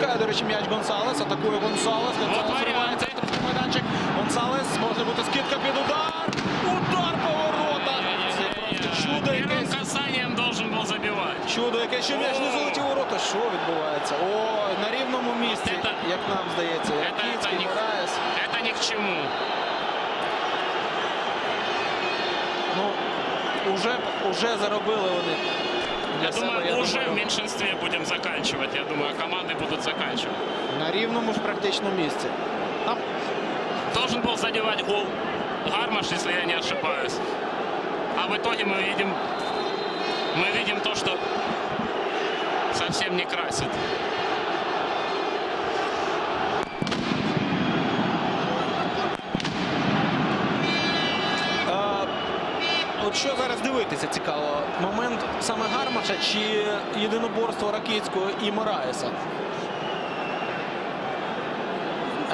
Пропускає, до речі, м'яч Гонсалес. Атакує Гонсалес. Гонсалес варіант. вривається в штрафний майданчик. Гонсалес може бути скидка під удар. Удар по воротах. Це просто чудо Первым якесь. касанием должен был забивать. Чудо, яке ще м'яч не залетів у ворота. Що відбувається? О, на рівному місці, Це- як нам здається. Це- Ракіцький, це ні- Мораєс. Это ни к чему. Ну, уже, уже заробили вони. Для Я себе, думаю, уже в думаю, меньшинстве будем заканчивать. Я думаю, команды будут заканчивать. на рівному ж практично місці. Там Должен был задевать гол Гармаш, если я не ошибаюсь. А в итоге мы видим, мы видим то, что совсем не красит. Дивитися цікаво? Момент саме Гармаша чи єдиноборство Ракицького і Мораєса?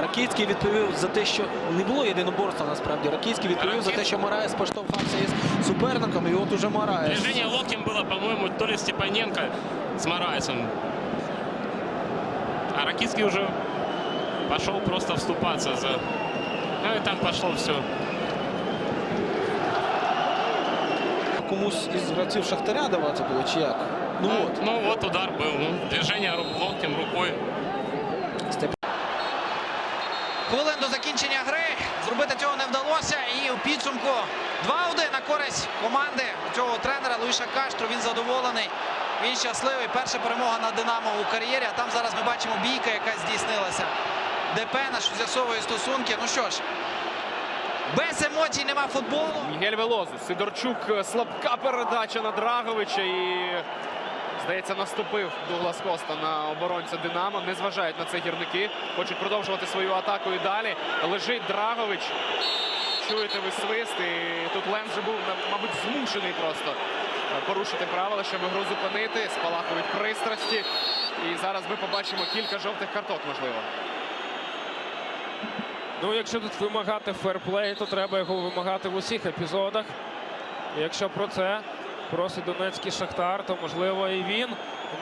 Ракицький відповів за те, що не було єдиноборства насправді. Ракицький відповів за те, що Мораєс поштовхався із суперником, і от уже Мораєс. Движение локтем было, по-моему, то ли Степаненко с Мараесом. А Ракицкий уже пошел просто вступаться за... Ну и там пошло все. Комусь із гравців Шахтаря давати було чи як? Ну Ну, от. ну вот удар был. Ну, движение ру- локтем, рукой. Хвилин до закінчення гри. Зробити цього не вдалося. І у підсумку 2-1 на користь команди цього тренера Луїша Каштру. Він задоволений. Він щасливий. Перша перемога над Динамо у кар'єрі. А там зараз ми бачимо бійка, яка здійснилася. ДП наш з'ясовує стосунки. Ну що ж, без емоцій нема футболу. Мігель Велозу. Сидорчук е, слабка передача на Драговича і, здається, наступив Дуглас Коста на оборонця Динамо. Не зважають на це гірники. Хочуть продовжувати свою атаку і далі. Лежить Драгович. Чуєте ви свист. І тут Ленс вже був, мабуть, змушений просто е, порушити правила, щоб гру зупинити. Спалахують пристрасті. І зараз ми побачимо кілька жовтих карток, можливо. Ну, якщо тут вимагати ферплей, то треба його вимагати в усіх епізодах. Якщо про це просить Донецький Шахтар, то можливо і він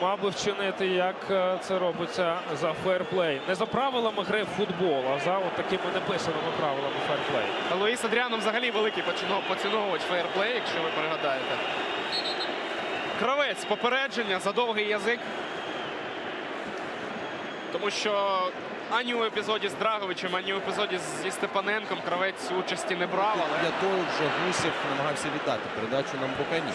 мав би вчинити, як е, це робиться за ферплей. Не за правилами гри в футбол, а за от такими неписаними правилами ферплей. Луїс Адріаном взагалі великий поціновувач фейерплей, якщо ви пригадаєте. Кравець попередження за довгий язик. Тому що ані у епізоді з Драговичем, ані у епізоді зі Степаненком кравець участі не брав. Але Для того вже Гусєв намагався віддати передачу на Mbokani.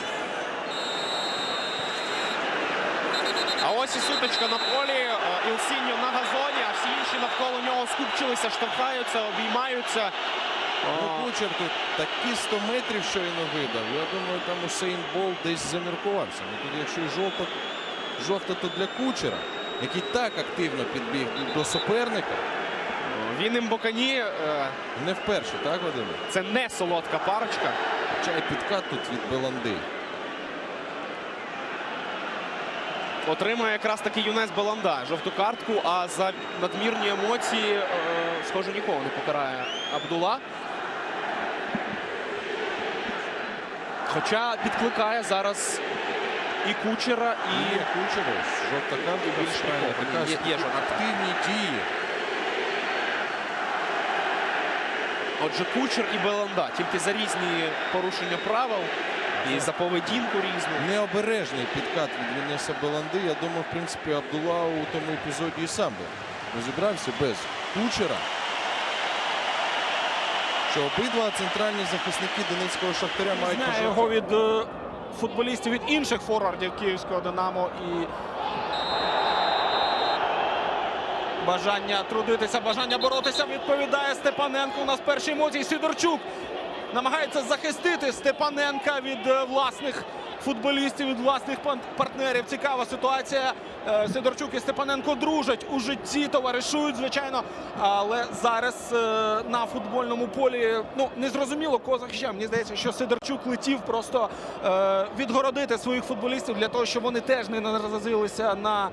А ось і сутичка на полі. Е, Ілсіньо на газоні, а всі інші навколо нього скупчилися, штовхаються, обіймаються. Ну, Кучер тут такі 100 метрів щойно видав. Я думаю, там Усейн Болт десь заміркувався. Ну, тут якщо і жовта, жовта, то для Кучера, який так активно підбіг до суперника. Він і Мбокані, е, Не вперше, так, Вадиме? це не солодка парочка. Хоча і підкат тут від Беланди. Отримає якраз таки Юнес Баланда жовту картку, а за надмірні емоції, е, схоже, нікого не покарає Абдула. Хоча підкликає зараз і Кучера, і І Кучера, жовта картка більш нікого. така Є- є активні дії. отже Кучер і Баланда. Тільки за різні порушення правил і за поведінку різну. Необережний підкат від Юнеса Беланди. Я думаю, в принципі, Абдула у тому епізоді і сам би розібрався без Кучера. Що обидва центральні захисники Донецького Шахтаря мають знає його від е, футболістів від інших форвардів київського Динамо і бажання трудитися, бажання боротися відповідає Степаненко. У нас перші емоції Сидорчук намагається захистити Степаненка від е, власних футболістів, від власних партнерів. Цікава ситуація. Е, Сидорчук і Степаненко дружать у житті, товаришують, звичайно. Але зараз е, на футбольному полі ну незрозуміло кого захищає. Мені здається, що Сидорчук летів просто е, відгородити своїх футболістів для того, щоб вони теж не наразилися на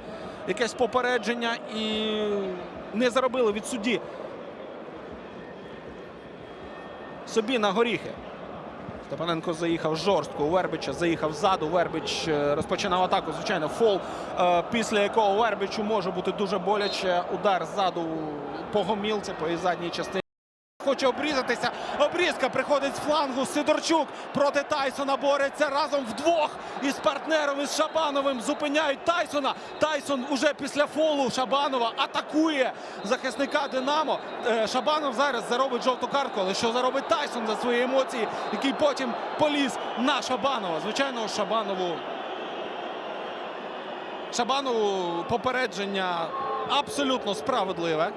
якесь попередження і не заробили від судді собі на горіхи. Степаненко заїхав жорстко. Вербича заїхав ззаду. Вербич е, розпочинав атаку. Звичайно, фол, е, після якого Вербичу може бути дуже боляче. Удар ззаду по гомілці, по задній частині. Хоче обрізатися. Обрізка приходить з флангу. Сидорчук проти Тайсона бореться разом вдвох із партнером із Шабановим. Зупиняють Тайсона. Тайсон уже після фолу Шабанова атакує захисника Динамо. Е, Шабанов зараз заробить жовту картку. Але що заробить Тайсон за свої емоції, який потім поліз на Шабанова? Звичайно, Шабанову. Шабанову попередження абсолютно справедливе.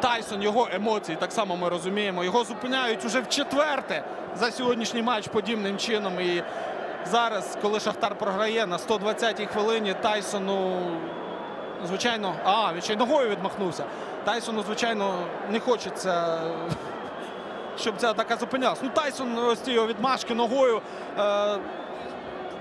Тайсон, його емоції, так само ми розуміємо. Його зупиняють уже в четверте за сьогоднішній матч подібним чином. І зараз, коли Шахтар програє на 120-й хвилині, Тайсону, звичайно, а, він ще й ногою відмахнувся. Тайсону, звичайно, не хочеться, щоб ця атака зупинялась. Ну, Тайсон ось ці його відмашки ногою. Е,